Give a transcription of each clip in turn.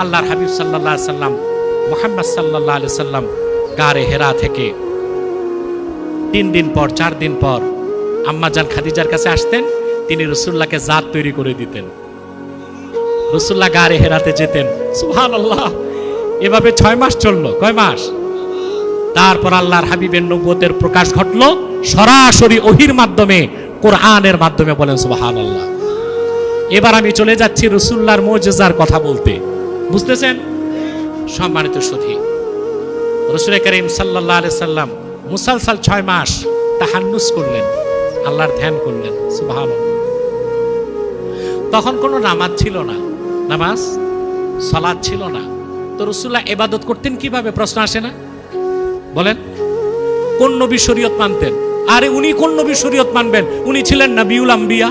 আল্লাহর হাবিব সাল্লাহ সাল্লাম, মোহাম্মদ সাল্লাহ আলি সাল্লাম গারে হেরা থেকে তিন দিন পর, চার দিন পর আম্মাজান খাদিজার কাছে আসতেন, তিনি রসুল্লাহকে জাত তৈরি করে দিতেন। রসুল্লাহ গারে হেরাতে যেতেন। সুহান আল্লাহ এভাবে ছয় মাস চলল। কয় মাস? তারপর আল্লাহর হাবিবের নব্বতের প্রকাশ ঘটলো। সরাসরি ওহির মাধ্যমে, কোরআনের মাধ্যমে বলেন সুবাহান আল্লাহ এবার আমি চলে যাচ্ছি রসুল্লাহর মোজেজার কথা বলতে। বুঝতেছেন? সম্মানিত সথী রসুল করিম সাল্লাহ সাল্লাম মুসালসাল ছয় মাস তাহান্নুস করলেন, আল্লাহর ধ্যান করলেন সুবাহান তখন কোনো নামাজ ছিল না। নামাজ? সলাদ ছিল না। তো রসুল্লাহ এবাদত করতেন কীভাবে? প্রশ্ন আসে না? বলেন, কোন নবী শরীয়ত মানতেন? আরে উনি কোন নবী শরীয়ত মানবেন? উনি ছিলেন নবিউল আম্বিয়া।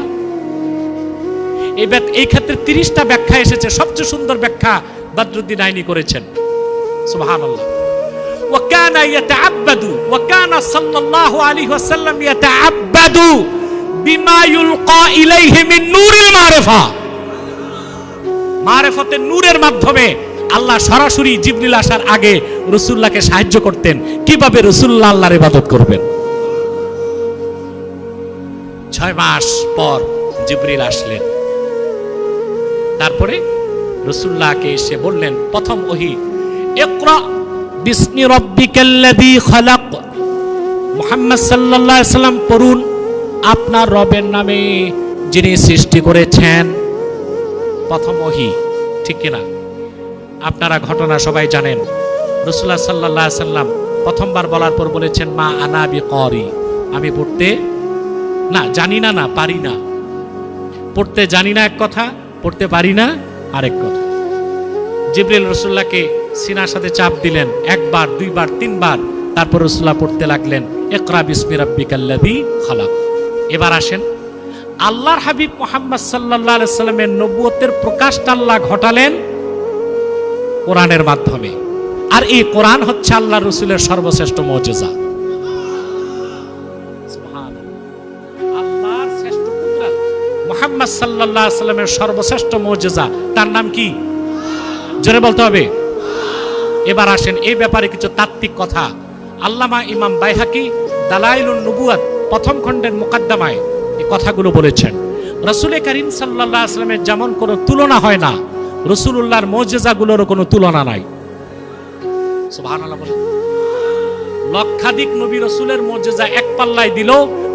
এই ক্ষেত্রে তিরিশটা ব্যাখ্যা এসেছে। সবচেয়ে সুন্দর ব্যাখ্যা বদরুদ্দিন আইনি করেছেন সুবহান আল্লাহ وكان يتعبد وكان صلى الله عليه وسلم يتعبد بما يلقى إليه من نور المعرفة মারেফতের নূরের মাধ্যমে আল্লাহ সরাসরি জিবরিল আসার আগে রসুল্লাহকে সাহায্য করতেন কিভাবে রসুল্লাহ আল্লাহর ইবাদত করবেন ছয় মাস পর জিবরিল আসলেন তারপরে রসুল্লাহকে এসে বললেন, প্রথম ওহি, ইকরা বিসমি রব্বিকাল্লাযী খালাক। মুহাম্মদ সাল্লাল্লাহু সাল্লাম পড়ুন, আপনার রবের নামে যিনি সৃষ্টি করেছেন। প্রথম ওহি, ঠিক কিনা আপনারা ঘটনা সবাই জানেন। রসুল্লাহ সাল্লাহ সাল্লাম প্রথমবার বলার পর বলেছেন, মা আনাবি করি আমি পড়তে, না, জানি না না, পারি না। পড়তে জানি না এক কথা, পড়তে পারি না। আরেক কথা। জিবরিল রসুল্লাহকে সিনার সাথে চাপ দিলেন, একবার, দুইবার, তিনবার। তারপর রসুল্লাহ পড়তে লাগলেন একরা বিসমি রাব্বিকাল্লাযী খালাক। এবার আসেন, আল্লাহর হাবিব মোহাম্মদ সাল্লাহ সাল্লামের নবুয়তের প্রকাশটা আল্লাহ ঘটালেন কোরআনের মাধ্যমে। আর এই কোরআন হচ্ছে আল্লাহ রসুলের সর্বশ্রেষ্ঠ মজেজা সাল্লামের সর্বশ্রেষ্ঠ মজেজা, তার নাম কি? জোরে বলতে হবে। এবার আসেন, এই ব্যাপারে কিছু তাত্ত্বিক কথা। আল্লামা ইমাম বাইহাকি দালাইলুন নবুয়াত প্রথম খণ্ডের মোকাদ্দমায় এই কথাগুলো বলেছেন। রসুল করিম সাল্লাহ আসলামের যেমন কোনো তুলনা হয় না রসুল্লাহর মজেজাগুলোরও কোনো তুলনা নাই। লক্ষাধিক নবী রসুলের মজেজা এক পাল্লায় দিল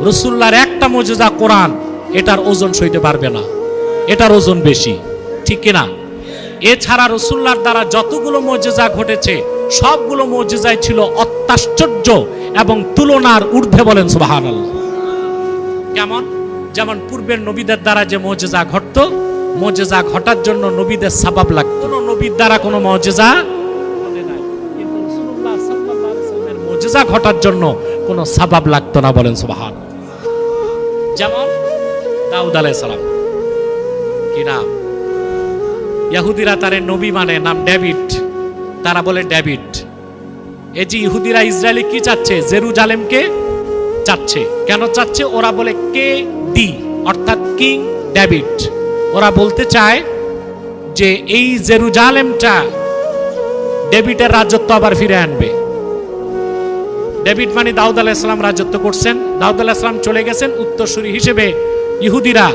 রসুল্লাহর একটা মজেজা কোরআন এটার ওজন সইতে পারবে না। এটার ওজন বেশি। ঠিক কিনা? এছাড়া রসুল্লার দ্বারা যতগুলো মজেজা ঘটেছে, সবগুলো মজেজায় ছিল অত্যাশ্চর্য এবং তুলনার ঊর্ধ্বে বলেন সুবাহান কেমন? যেমন পূর্বের নবীদের দ্বারা যে মজেজা ঘটত, মজেজা ঘটার জন্য নবীদের সাবাব লাগত। কোনো নবীর দ্বারা কোনো সাল্লামের মজেজা ঘটার জন্য কোনো সাবাব লাগতো না বলেন সুবাহান যেমন দাউদ আলাইহিস সালাম। কি নাম? ইহুদিরা তারে নবী মানে নাম ডেভিড। তারা বলে ডেভিড। এই যে ইহুদিরা ইসরায়েলি কি চাচ্ছে? জেরুজালেমকে চাচ্ছে। কেন চাচ্ছে? ওরা বলে কে ডি, অর্থাৎ কিং ডেভিড। ওরা বলতে চায় যে এই জেরুজালেমটা ডেভিডের রাজত্ব আবার ফিরে আনবে। ডেভিড মানে দাউদ আলাইসালাম রাজত্ব করছেন। দাউদ আলাইসালাম চলে গেছেন উত্তরসূরি হিসেবে। ইহুদিরা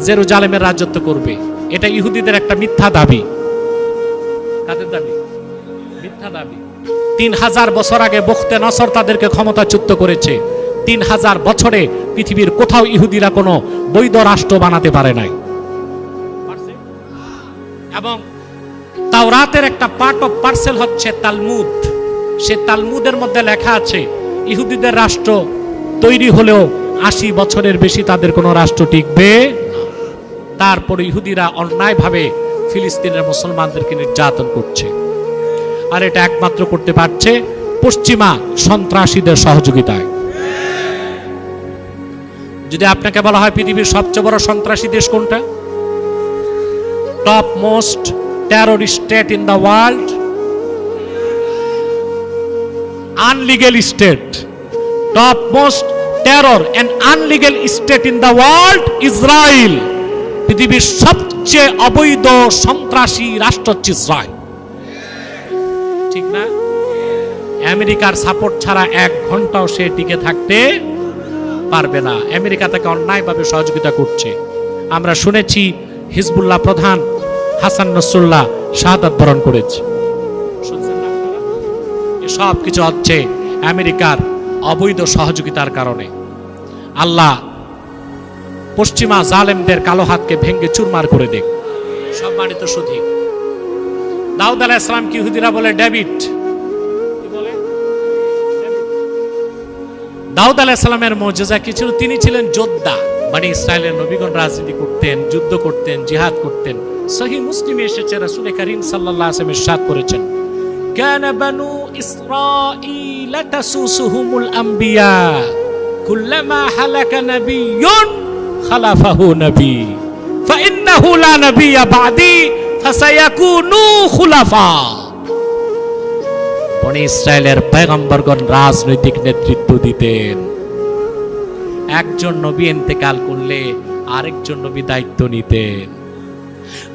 জেরুজালেমের রাজত্ব করবে। এটা ইহুদিদের একটা মিথ্যা দাবি। কাদের দাবি? মিথ্যা দাবি। তিন হাজার বছর আগে বখতে নসর তাদেরকে ক্ষমতাচ্যুত করেছে। তিন হাজার বছরে পৃথিবীর কোথাও ইহুদিরা কোনো বৈধ রাষ্ট্র বানাতে পারে নাই? এবং তাওরাতের একটা পার্ট অফ পার্সেল হচ্ছে তালমুদ। সে তালমুদের মধ্যে লেখা আছে, ইহুদিদের রাষ্ট্র তৈরি হলেও আশি বছরের বেশি তাদের কোনো রাষ্ট্র টিকবে। তারপরে ইহুদিরা অন্যায়ভাবে ফিলিস্তিনের মুসলমানদেরকে নির্যাতন করছে। আর এটা একমাত্র করতে পারছে পশ্চিমা সন্ত্রাসীদের সহযোগিতায়। যদি আপনাকে বলা হয় পৃথিবীর সবচেয়ে বড় সন্ত্রাসী দেশ কোনটা? Top most terrorist state in the world unlegal state top most terror and unlegal state in the world Israel পৃথিবীর সবচেয়ে অবৈধ সন্ত্রাসী রাষ্ট্র হচ্ছে ইসরায়েল। ঠিক না? আমেরিকার সাপোর্ট ছাড়া এক ঘন্টাও সে টিকে থাকতে পারবে না। আমেরিকা তাকে অন্যায়ভাবে সহযোগিতা করছে। আমরা শুনেছি হিজবুল্লাহ প্রধান হাসান নসরুল্লাহ শাহাদাত বরণ করেছে? এসব কিছু হচ্ছে আমেরিকার অবৈধ সহযোগিতার কারণে। আল্লাহ পশ্চিমা জালেমদের কালো হাতকে ভেঙ্গে চুরমার করে দেখ সম্মানিত সুধী দাউদ আলাহ ইসলাম কি হুদিরা বলে ডেভিড কি বলে? ডেভিড। দাউদ আলাহ ইসলামের মর্যাদা কি ছিল তিনি ছিলেন যোদ্ধা মানে ইসরায়েলের নবীগণ রাজনীতি করতেন যুদ্ধ করতেন জিহাদ করতেন সহি মুসলিমে এসেছে রাসূল করিম সাল্লাল্লাহু আলাইহি ওয়াসাল্লাম ইরশাদ করেছেন كان بنو إسرائيل تسوسهم الأنبياء كلما هلك نبي خلفه نبي فإنه لا نبي بعدي فسيكونوا خلفاء বনি ইসরায়েলের পয়গম্বরগণ রাজনৈতিক নেতৃত্ব দিতেন একজন নবী ইন্তেকাল করলে আরেকজন নবী দায়িত্ব নিতেন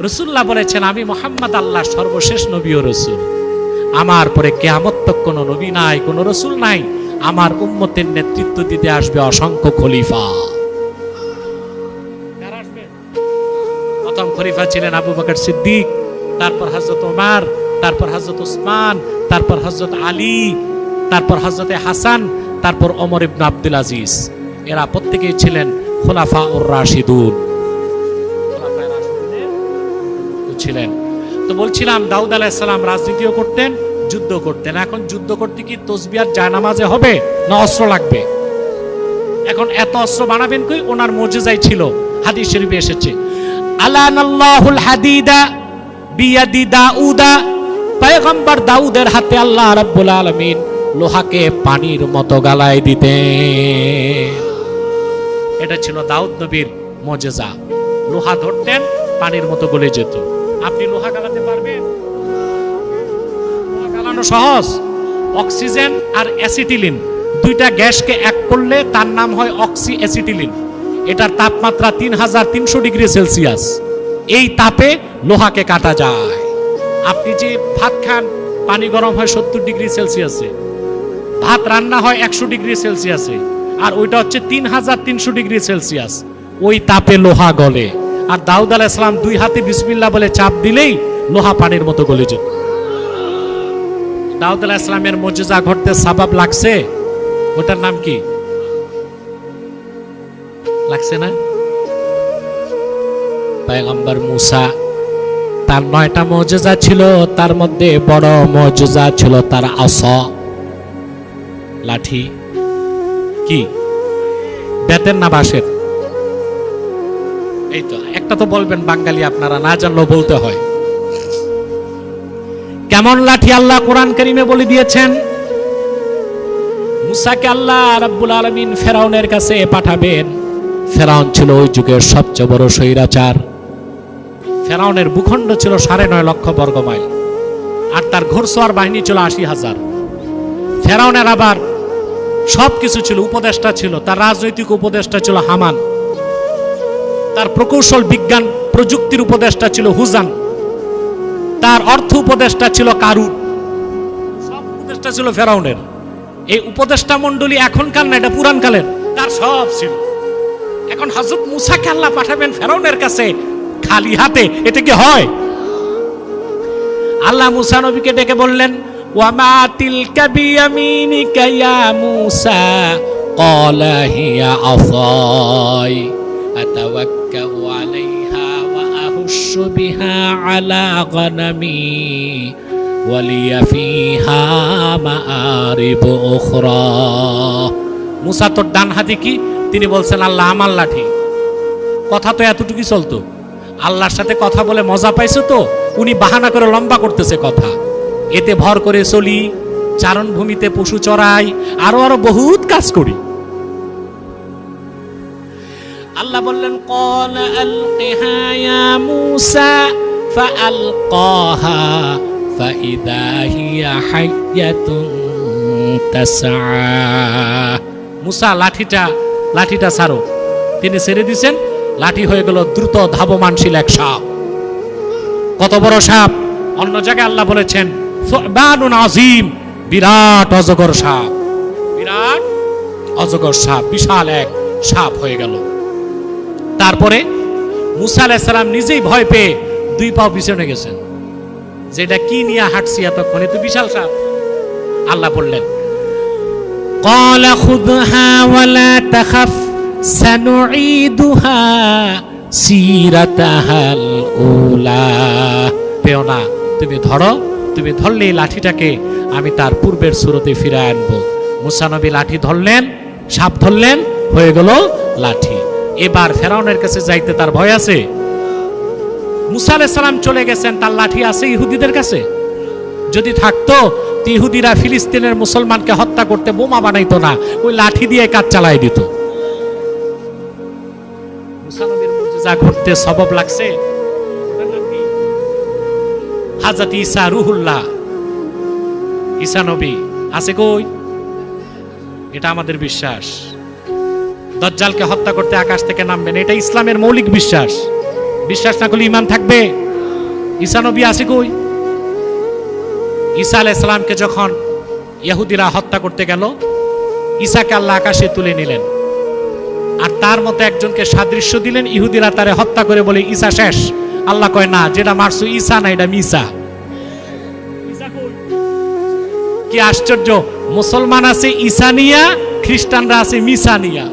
রসুল্লাহ বলেছেন আমি মোহাম্মদ আল্লাহ সর্বশেষ নবী ও রসুল আমার পরে কেয়ামত তক কোনো নবী নাই কোনো রসুল নাই আমার উম্মতের নেতৃত্ব দিতে আসবে অসংখ্য খলিফা। প্রথম খলিফা ছিলেন আবু বকর সিদ্দিক, তারপর হজরত ওমার, তারপর হজরত উসমান তারপর হজরত আলী, তারপর হজরতে হাসান, তারপর ওমর ইবনে আব্দুল আজিজ। এরা প্রত্যেকেই ছিলেন খোলাফা উর রাশিদুন ছিলেন। তো বলছিলাম, দাউদ আলাইসালাম রাজনীতিও করতেন যুদ্ধ করতেন। এখন যুদ্ধ করতে কি তসবিয়ার জায়নামাজে হবে? না অস্ত্র লাগবে? এখন এত অস্ত্র বানাবেন কই? ওনার মজেজাই ছিল। হাদিস শরীফে এসেছে, আলানাল্লাহুল হাদিদা বিয়াদি দাউদা পয়গম্বর দাউদের হাতে আল্লাহ রাব্বুল আলামিন লোহাকে পানির মতো গালায় দিতেন। এটা ছিল দাউদ নবীর মজেজা লোহা ধরতেন, পানির মতো গলে যেত। আপনি লোহা গালাতে পারবেন? লোহা সহজ। অক্সিজেন আর অ্যাসিটিলিন, দুইটা গ্যাসকে এক করলে তার নাম হয় অক্সি অ্যাসিটিলিন এটার তাপমাত্রা তিন হাজার তিনশো ডিগ্রি সেলসিয়াস। এই তাপে লোহাকে কাটা যায়। আপনি যে ভাত খান, পানি গরম হয় সত্তর ডিগ্রি সেলসিয়াসে। ভাত রান্না হয় একশো ডিগ্রি সেলসিয়াসে। আর ওইটা হচ্ছে তিন হাজার তিনশো ডিগ্রি সেলসিয়াস। ওই তাপে লোহা গলে। আর দাউদ আলাহ ইসলাম দুই হাতে বিসমিল্লা বলে চাপ দিলেই লোহা পানির মতো গলে যেত দাউদ আলাহ ইসলামের মর্যাদা ঘটতে সাবাব লাগছে? ওটার নাম কি? লাগছে না? পয়গম্বর মুসা, তার নয়টা মর্যাদা ছিল, তার মধ্যে বড় মজুজা ছিল তার আসা। লাঠি? কি? বেতের না বাঁশের? এই তো, একটা তো বলবেন বাঙালি আপনারা, না জানলেও বলতে হয়। কেমন লাঠি আল্লাহ কোরআন করিমে বলে দিয়েছেন? মুসাকে আল্লাহ রাব্বুল আলামিন ফেরাউনের কাছে পাঠাবেন। ফেরাউন ছিল ওই যুগের সবচেয়ে বড় স্বৈরাচার। ফেরাউনের ভূখণ্ড ছিল সাড়ে নয় লক্ষ বর্গ মাইল। আর তার ঘোরসোয়ার বাহিনী ছিল আশি হাজার। ফেরাউনের আবার সব কিছু ছিল, উপদেষ্টা ছিল, তার রাজনৈতিক উপদেষ্টা ছিল হামান। তার প্রকৌশল বিজ্ঞান প্রযুক্তির উপদেষ্টা ছিল হুজান। তার অর্থ উপদেষ্টা ছিল কারুর সব উপদেষ্টা ছিল ফেরাউনের। এই উপদেষ্টা মণ্ডলী এখনকার না, এটা পুরানকালের তার সব ছিল। এখন হজরত মুসাকে আল্লাহ পাঠাবেন ফেরাউনের কাছে খালি হাতে। এটা কি হয়? আল্লাহ মুসা নবীকে ডেকে বললেন, ওয়ামা তিলকা মুসা? ক্বালা অফয় আতাওয়াক্কাউ بها على غنمي ولي فيها مآرب أخرى মুসা তোর ডান হাতে কি তিনি বলছেন আল্লাহ আমার লাঠি কথা তো এতটুকুই চলতো আল্লাহর সাথে কথা বলে মজা পাইছো তো উনি বাহানা করে লম্বা করতেছে কথা এতে ভর করে চলি চারণভূমিতে পশু চড়াই আরো আরো বহুত কাজ করি আল্লাহ বললেন, কল আলকিহা ইয়া মুসা, ফাআলকাহা, ফাইদা হিয়া হাইয়াতুন তাসআ। মুসা লাঠিটা লাঠিটা ছাড়ো। তিনি ছেড়ে দিছেন, লাঠি হয়ে গেল দ্রুত ধাবমানশীল এক সাপ। কত বড় সাপ? অন্য জায়গায় আল্লাহ বলেছেন সুবহানুন আজিম বিরাট অজগর সাপ। বিরাট অজগর সাপ, বিশাল এক সাপ হয়ে গেল। তারপরে মুসা আলাইসালাম নিজেই ভয় পেয়ে দুই পাও পিছনে গেছেন যেটা কি নিয়ে হাঁটছি এতক্ষণে তো বিশাল সাপ আল্লাহ বললেন قال خذها ولا تخف سنعيدها سيرتها الأولى পেও না তুমি ধরো তুমি ধরলে এই লাঠিটাকে আমি তার পূর্বের সুরতে ফিরে আনবো মুসানবী লাঠি ধরলেন সাপ ধরলেন হয়ে গেল লাঠি এবার ফেরাউনের কাছে যাইতে তার ভয় আছে। মুসা সালাম চলে গেছেন, তার লাঠি আছে ইহুদিদের কাছে। যদি থাকতো ইহুদিরা ফিলিস্তিনের মুসলমানকে হত্যা করতে বোমা বানাইতো না, ওই লাঠি দিয়ে কাজ চালাই দিত। মুজিজা ঘটতে সবব লাগছে। হাজাত ঈসা রুহুল্লাহ। ঈসা নবী, আছে কই? এটা আমাদের বিশ্বাস। দজ্জালকে হত্যা করতে আকাশ থেকে নামবেন। এটা ইসলামের মৌলিক বিশ্বাস। বিশ্বাস না করলে ইমান থাকবে? ঈসা নবী আছে কই? ঈসা আলাইহিস সালামকে যখন ইহুদিরা হত্যা করতে গেল, ঈসাকে আল্লাহ আকাশে তুলে নিলেন। আর তার মতো একজনকে সাদৃশ্য দিলেন, ইহুদিরা তারে হত্যা করে বলে, ঈসা শেষ। আল্লাহ কয়, না, যেটা মারছো ঈসা না, এটা মিসা। কি আশ্চর্য, মুসলমান আছে ঈসানিয়া খ্রিস্টানরা আছে মিসানিয়া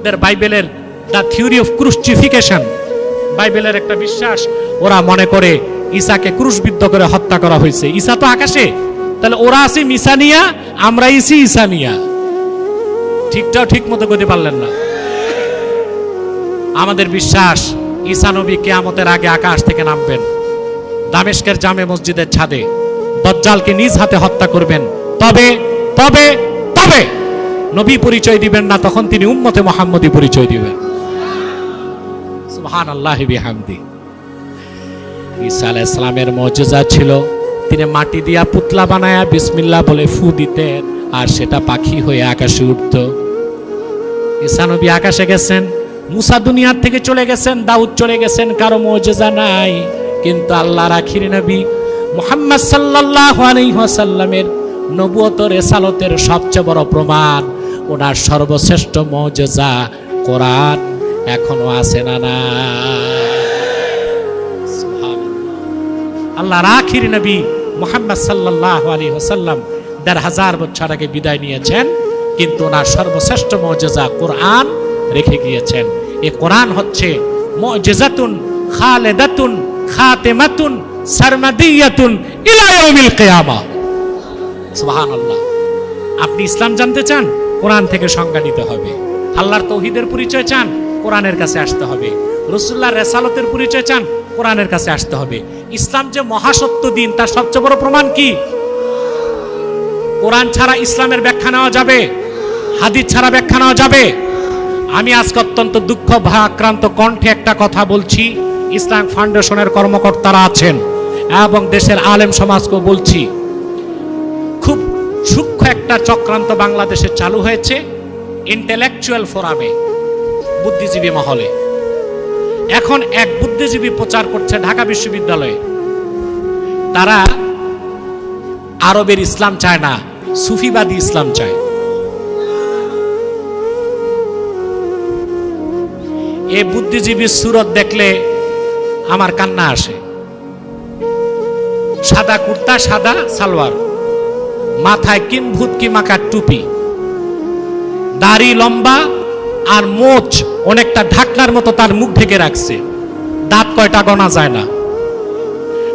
ওদের বাইবেলের দ্য থিওরি অফ ক্রুশিফিকেশন বাইবেলের একটা বিশ্বাস, ওরা মনে করে ঈসাকে ক্রুশবিদ্ধ করে হত্যা করা হয়েছে। ঈসা তো আকাশে। তাহলে ওরা আছে মিসানিয়া আমরা ইসি ঈসানিয়া ঠিকটাও ঠিক মতো করতে পারলেন না। আমাদের বিশ্বাস, ঈসা নবী কেয়ামতের আগে আকাশ থেকে নামবেন। দামেস্কের জামে মসজিদের ছাদে। দজ্জালকে নিজ হাতে হত্যা করবেন। তবে তবে তবে! নবী পরিচয় দিবেন না, তখন তিনি উম্মতে মোহাম্মদী পরিচয় দিবেন। সুবহান আল্লাহ বিহামদি। ঈসা আলাইহিস সালামের মর্যাদা ছিল, তিনি মাটি দিয়া পুতলা বানায়া বিসমিল্লাহ বলে ফু দিতেন, আর সেটা পাখি হয়ে আকাশে উঠত। ঈসা নবী আকাশে গেছেন, মুসা দুনিয়ার থেকে চলে গেছেন, দাউদ চলে গেছেন, কারও মর্যাদা নাই। কিন্তু আল্লাহর আখির নবী মুহাম্মদ সাল্লাল্লাহু আলাইহি ওয়াসাল্লামের নবুয়ত রেসালতের সবচেয়ে বড় প্রমাণ ওনার সর্বশ্রেষ্ঠ মর্যাদা কোরআন এখনও আছে না না? আল্লাহর আখির নবী মুহাম্মদ সাল্লাল্লাহু আলাইহি ওয়াসাল্লাম দেড় হাজার বছর আগে বিদায় নিয়েছেন, কিন্তু ওনার সর্বশ্রেষ্ঠ মর্যাদা কোরআন রেখে গিয়েছেন। এ কোরআন হচ্ছে মুজিজাতুন, খালেদাতুন, খাতেমাতুন, সারমাদিয়াতুন ইলা ইয়াউমিল কিয়ামা। সুবহানাল্লাহ। আপনি ইসলাম জানতে চান, কোরআন থেকে সংজ্ঞা নিতে হবে। আল্লাহর তৌহিদের পরিচয় চান, কোরআনের কাছে আসতে হবে। রসুল্লাহ রেসালতের পরিচয় চান, কোরআনের কাছে আসতে হবে। ইসলাম যে মহাসত্য দিন, তার সবচেয়ে বড় প্রমাণ কি? কোরআন ছাড়া ইসলামের ব্যাখ্যা নেওয়া যাবে, হাদিস ছাড়া ব্যাখ্যা নেওয়া যাবে। আমি আজকে অত্যন্ত দুঃখ, ভারাক্রান্ত কণ্ঠে একটা কথা বলছি। ইসলাম ফাউন্ডেশনের কর্মকর্তারা আছেন এবং দেশের আলেম সমাজকেও বলছি। একটা চক্রান্ত বাংলাদেশে চালু হয়েছে ইন্টেলেকচুয়াল ফোরামে, বুদ্ধিজীবী মহলে। এখন এক বুদ্ধিজীবী প্রচার করছে ঢাকা বিশ্ববিদ্যালয়ে। তারা আরবের ইসলাম চায় না, সুফিবাদী ইসলাম চায়। এ বুদ্ধিজীবীর সুরত দেখলে আমার কান্না আসে। সাদা কুর্তা, সাদা সালোয়ার। মাথায় কিনভূত কি মাকার টুপি? দাড়ি লম্বা আর মোচ অনেকটা ঢাকনার মতো তার মুখ ঢেকে রাখছে। দাঁত কয়টা গণা যায় না।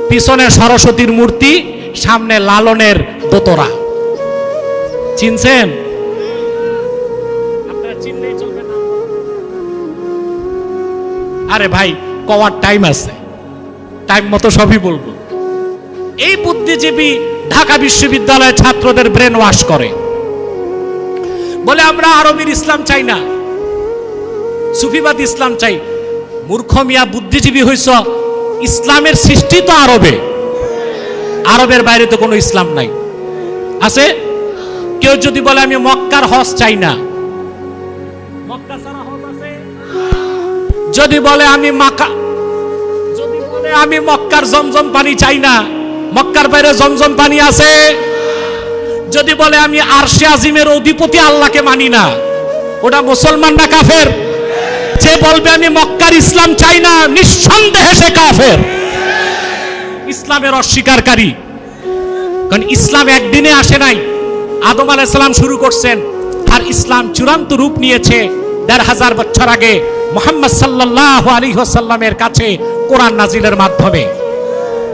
পিছনে সরস্বতীর মূর্তি, সামনে লালনের দোতরা। চিনছেন? আরে ভাই, কওয়ার টাইম আছে। টাইম মতো সবই বলব। এই বুদ্ধিজীবী ঢাকা বিশ্ববিদ্যালয়ের ছাত্রদের ব্রেন ওয়াশ করে। বলে, আমরা আরবের ইসলাম চাই না। সুফিবাদ ইসলাম চাই। মূর্খ মিয়া, বুদ্ধিজীবী হইছ, ইসলামের সৃষ্টি তো আরবে। আরবের বাইরে তো কোনো ইসলাম নাই। আছে? কেউ যদি বলে, আমি মক্কার হজ চাই না। আছে? যদি বলে, আমি মাকা যদি বলে, আমি মক্কার জমজম পানি চাই না। মক্কার বাইরে জমজম পানি আছে? যদি বলে আমি আরশে আজিমের অধিপতি আল্লাহকে মানি না, ওটা মুসলমান না কাফের? যে বলবে আমি মক্কার ইসলাম চাই না, নিঃসন্দেহে সে কাফের। ইসলামের অস্বীকারী। কারণ ইসলাম একদিনে আসে নাই। আদম আলাইসালাম শুরু করছেন, আর ইসলাম চূড়ান্ত রূপ নিয়েছে দেড় হাজার বছর আগে। মোহাম্মদ সাল্লাহ আলী সাল্লামের কাছে কোরআন নাজিলের মাধ্যমে।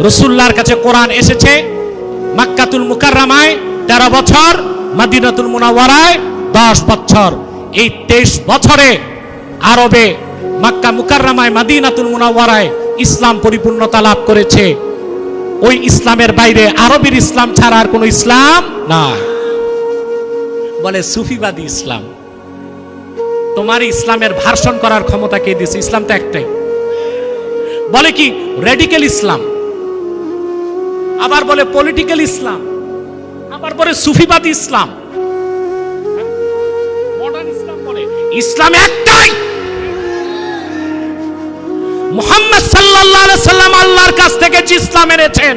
রসুল্লাহর কাছে কোরআন এসেছে মাক্কাতুল মুকাররামায় তেরো বছর, মাদিনাতুল মুনাওয়ারায় দশ বছর। এই তেইশ বছরে আরবে মাক্কা মুকাররামায়, মাদিনাতুল মুনাওয়ারায় ইসলাম পরিপূর্ণতা লাভ করেছে। ওই ইসলামের বাইরে আরবের ইসলাম ছাড়া আর কোনো ইসলাম নাই। বলে সুফিবাদী ইসলাম। তোমার ইসলামের ভার্সন করার ক্ষমতা কে দিয়েছে? ইসলাম তো একটাই। বলে কি রেডিক্যাল ইসলাম। আবার বলে পলিটিক্যাল ইসলাম আবার বলে সুফিবাদ ইসলাম ইসলাম বলে ইসলাম একটাই। মুহাম্মদ সাল্লাল্লাহু সাল্লাম আল্লাহর কাছ থেকে যে ইসলাম এনেছেন,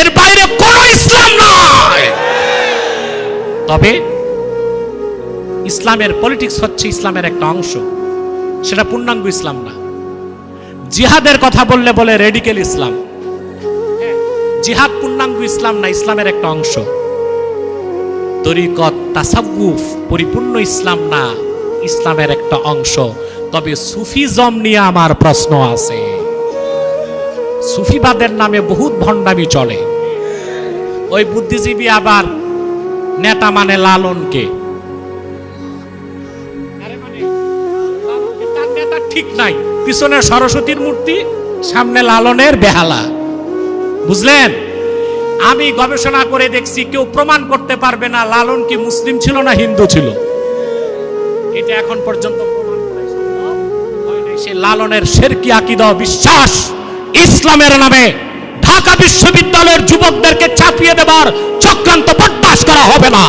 এর বাইরে কোন ইসলাম নয় তবে ইসলামের পলিটিক্স হচ্ছে ইসলামের একটা অংশ, সেটা পূর্ণাঙ্গ ইসলাম না। জিহাদের কথা বললে বলে রেডিক্যাল ইসলাম জিহাদ পূর্ণাঙ্গ ইসলাম না ইসলামের একটা অংশ। তরিকত তাসাউফ পরিপূর্ণ ইসলাম না ইসলামের একটা অংশ। তবে সুফিজম নিয়ে আমার প্রশ্ন আছে। সুফিবাদের নামে বহুত ভণ্ডামি চলে। ওই বুদ্ধিজীবী আবার নেতা মানে লালনকে। মানে, ঠিক নাই। পিছনে সরস্বতীর মূর্তি সামনে লালনের বেহালা। বুঝলেন? আমি গবেষণা করে দেখছি কেউ প্রমাণ করতে পারবে না লালন কি মুসলিম ছিল না হিন্দু ছিল। এটা এখন পর্যন্ত। সে লালনের শেরকি আকিদা বিশ্বাস ইসলামের নামে ঢাকা বিশ্ববিদ্যালয়ের যুবকদেরকে চাপিয়ে দেবার চক্রান্ত বরদাস করা হবে না।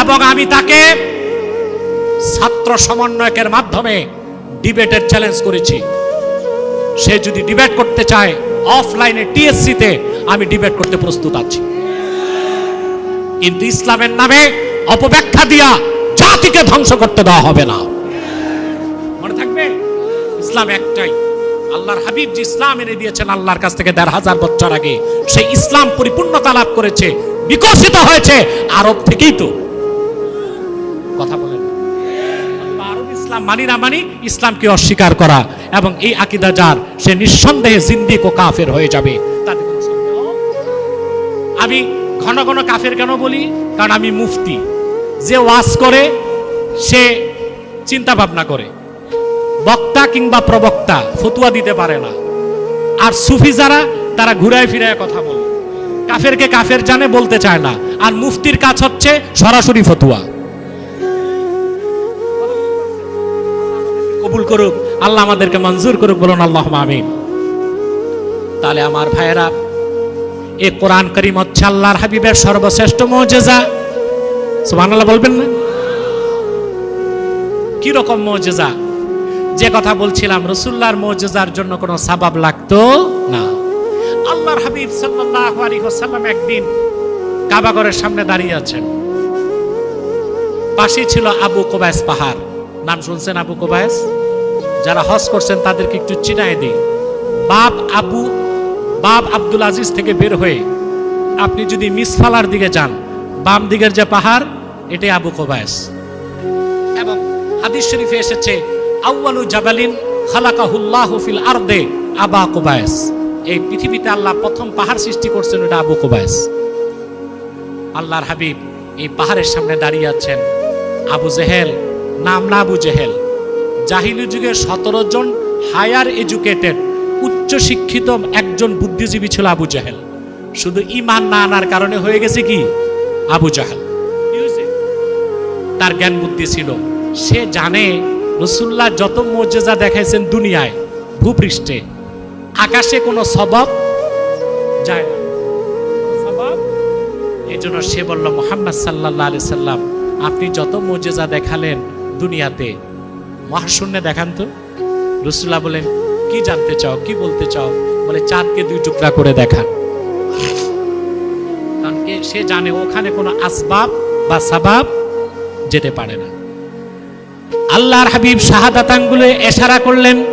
এবং আমি তাকে ছাত্র সমন্বয়কের মাধ্যমে ডিবেটের চ্যালেঞ্জ করেছি। সে যদি ডিবেট করতে চায় অফলাইনে টিএসসি তে আমি ডিবেট করতে প্রস্তুত আছি। কিন্তু ইসলামের নামে অপব্যাখ্যা দিয়া জাতিকে ধ্বংস করতে দেওয়া হবে না। মনে থাকবে? ইসলাম একটাই। আল্লাহর হাবিব যে ইসলাম এনে দিয়েছেন আল্লাহর কাছ থেকে দেড় হাজার বছর আগে, সেই ইসলাম পরিপূর্ণতা লাভ করেছে, বিকশিত হয়েছে আরব থেকেই তো। মানি না মানি ইসলামকে অস্বীকার করা এবং এই আকিদা যার, সে নিঃসন্দেহে জিন্দিক ও কাফের হয়ে যাবে। তাতে কোনো সন্দেহ? আমি ঘন ঘন কাফের কেন বলি? কারণ আমি মুফতি। যে ওয়াজ করে, সে চিন্তা ভাবনা করে। বক্তা কিংবা প্রবক্তা ফতুয়া দিতে পারে না। আর সুফি যারা, তারা ঘুরায় ফিরায় কথা বলে। কাফেরকে কাফের জানে বলতে চায় না। আর মুফতির কাজ হচ্ছে সরাসরি ফতুয়া। কবুল করুক, আল্লাহ আমাদেরকে মঞ্জুর করুক বলুন আল্লাহ আমিন। তাহলে আমার ভাইয়েরা, এ কোরআন করিম হচ্ছে আল্লাহর হাবিবের সর্বশ্রেষ্ঠ মজেজা। সুবহানাল্লাহ বলবেন না? কি রকম মজেজা? যে কথা বলছিলাম রসুল্লাহর মজেজার জন্য কোনো সাবাব লাগতো না। আল্লাহর হাবিব সাল্লাল্লাহু আলাইহি একদিন কাবাগরের সামনে দাঁড়িয়ে আছেন। পাশে ছিল আবু কোবায়েস পাহাড়। নাম শুনছেন আবু কোবায়েস যারা হজ করছেন, তাদেরকে একটু চিনায় দিই। বাপ আবু বাপ আব্দুল আজিজ থেকে বের হয়ে আপনি যদি মিসফালার দিকে যান, বাম দিকের যে পাহাড়, এটাই আবু কোবায়েস। এবং হাদিস শরীফে এসেছে, আউয়ালু জাবালিন খালাকাহুল্লাহু ফিল আরদে আবা কোবায়েস। এই পৃথিবীতে আল্লাহ প্রথম পাহাড় সৃষ্টি করছেন, ওটা আবু কোবায়েস। আল্লাহর হাবিব এই পাহাড়ের সামনে দাঁড়িয়ে আছেন, আবু জেহেল, নাম না আবু জেহেল। জাহিলি যুগের সতেরো জন হায়ার এডুকেটেড, উচ্চ শিক্ষিত একজন বুদ্ধিজীবী ছিল আবু জাহেল। শুধু ইমান না আনার কারণে হয়ে গেছে কি? আবু জাহেল? তার জ্ঞান বুদ্ধি ছিল। সে জানে রসুল্লাহ যত মর্যাদা দেখাইছেন দুনিয়ায়, ভূপৃষ্ঠে, আকাশে কোনো সবব যায় না। এই জন্য সে বলল, মোহাম্মদ সাল্লাহ আলি সাল্লাম, আপনি যত মর্যাদা দেখালেন দুনিয়াতে মহাশূন্যে দেখান তো। রসুল্লাহ বলেন কি জানতে চাও? কি বলতে চাও? বলে, চাঁদকে দুই টুকরা করে দেখান। কারণ সে জানে ওখানে কোনো আসবাব বা সাবাব যেতে পারে না। আল্লাহর হাবিব শাহাদাতাঙ্গুলে এশারা করলেন।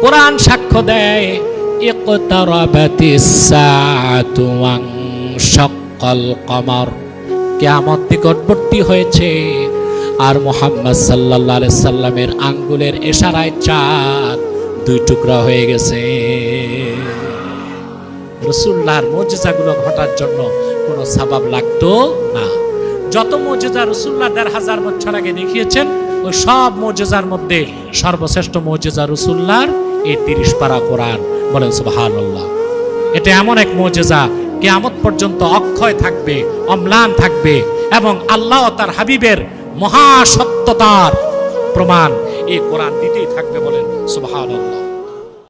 কোরআন সাক্ষ্য দেয় কিয়ামত নিকটবর্তী হয়েছে। আর মোহাম্মদ আলাইহি সাল্লামের আঙ্গুলের এশারায় চাঁদ দুই টুকরা হয়ে গেছে। রসুল্লাহর মজেজাগুলো ঘটার জন্য কোনো সাবাব লাগতো না। যত মজেজা রসুল্লাহ দেড় হাজার বছর আগে দেখিয়েছেন, ওই সব মজেজার মধ্যে সর্বশ্রেষ্ঠ মজেজা রসুল্লাহর এই তিরিশ পারা কোরআন। বলেন সুবাহান এটা এমন এক মজেজা, কেয়ামত পর্যন্ত অক্ষয় থাকবে, অম্লান থাকবে এবং আল্লাহ তার হাবিবের মহাসত্যতার প্রমাণ এই কোরআন দিতেই থাকবে বলেন সুবাহান